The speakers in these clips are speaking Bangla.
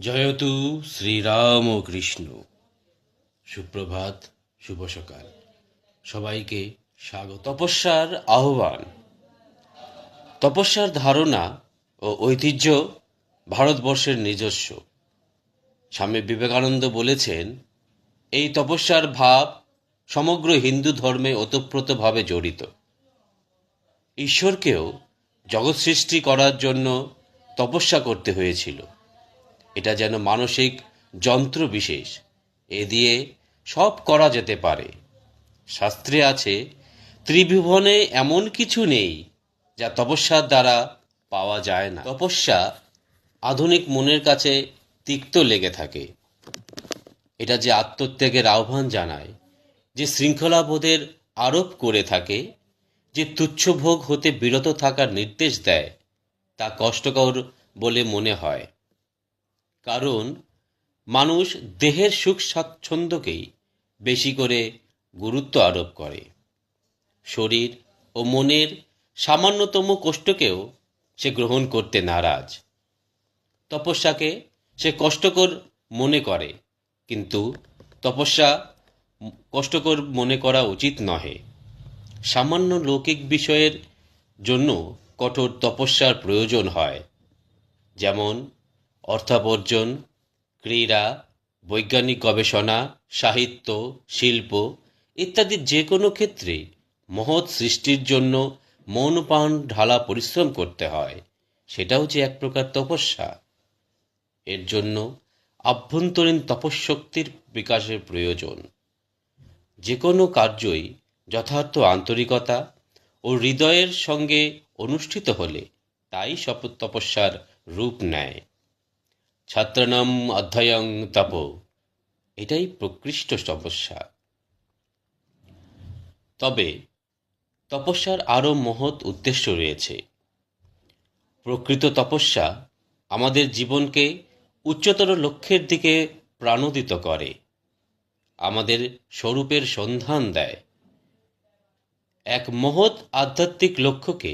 জয়তু শ্রীরাম কৃষ্ণ। সুপ্রভাত, শুভ সকাল। সবাইকে স্বাগত। তপস্যার আহ্বান। তপস্যার ধারণা ও ঐতিহ্য ভারতবর্ষের নিজস্ব। স্বামী বিবেকানন্দ বলেছেন, এই তপস্যার ভাব সমগ্র হিন্দু ধর্মে ওতপ্রোতভাবে জড়িত। ঈশ্বরকেও জগৎ সৃষ্টি করার জন্য তপস্যা করতে হয়েছিল। এটা যেন মানসিক যন্ত্র বিশেষ। এ দিয়ে সব করা যেতে পারে। শাস্ত্রে আছে, ত্রিভুবনে এমন কিছু নেই যা তপস্যার দ্বারা পাওয়া যায় না। তপস্যা আধুনিক মনের কাছে তিক্ত লেগে থাকে। এটা যে আত্মত্যাগের আহ্বান জানায়, যে শৃঙ্খলাবোধের আরোপ করে থাকে, যে তুচ্ছভোগ হতে বিরত থাকার নির্দেশ দেয়, তা কষ্টকর বলে মনে হয়। কারণ মানুষ দেহের সুখ স্বাচ্ছন্দ্যকেই বেশি করে গুরুত্ব আরোপ করে। শরীর ও মনের সামান্যতম কষ্টকেও সে গ্রহণ করতে নারাজ। তপস্যাকে সে কষ্টকর মনে করে, কিন্তু তপস্যা কষ্টকর মনে করা উচিত নহে। সামান্য লৌকিক বিষয়ের জন্য কঠোর তপস্যার প্রয়োজন হয়, যেমন অর্থাবর্জন, ক্রীড়া, বৈজ্ঞানিক গবেষণা, সাহিত্য, শিল্প ইত্যাদি যে কোনো ক্ষেত্রে মহৎ সৃষ্টির জন্য মন ঢালা পরিশ্রম করতে হয়। সেটাও যে এক প্রকার তপস্যা। এর জন্য আভ্যন্তরীণ তপশক্তির বিকাশের প্রয়োজন। যে কোনো কার্যই যথার্থ আন্তরিকতা ও হৃদয়ের সঙ্গে অনুষ্ঠিত হলে তাই শপথ তপস্যার রূপ নেয়। ছাত্রানাম অধ্যয়ং তপ। এটাই প্রকৃষ্ট তপস্যা। তবে তপস্যার আরও মহৎ উদ্দেশ্য রয়েছে। প্রকৃত তপস্যা আমাদের জীবনকে উচ্চতর লক্ষ্যের দিকে প্রাণোদিত করে, আমাদের স্বরূপের সন্ধান দেয়। এক মহৎ আধ্যাত্মিক লক্ষ্যকে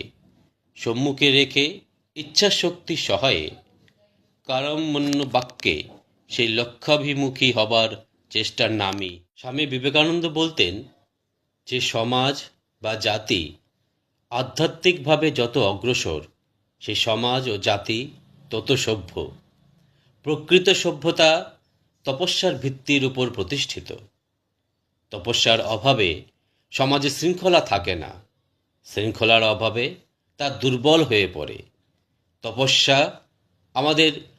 সম্মুখে রেখে ইচ্ছাশক্তি সহায়ে কারমন্য বাক্যে সেই লক্ষ্যাভিমুখী হবার চেষ্টার নামই। স্বামী বিবেকানন্দ বলতেন, যে সমাজ বা জাতি আধ্যাত্মিকভাবে যত অগ্রসর, সে সমাজ ও জাতি তত সভ্য। প্রকৃত সভ্যতা তপস্যার ভিত্তির উপর প্রতিষ্ঠিত। তপস্যার অভাবে সমাজে শৃঙ্খলা থাকে না। শৃঙ্খলার অভাবে তা দুর্বল হয়ে পড়ে। তপস্যা আমাদের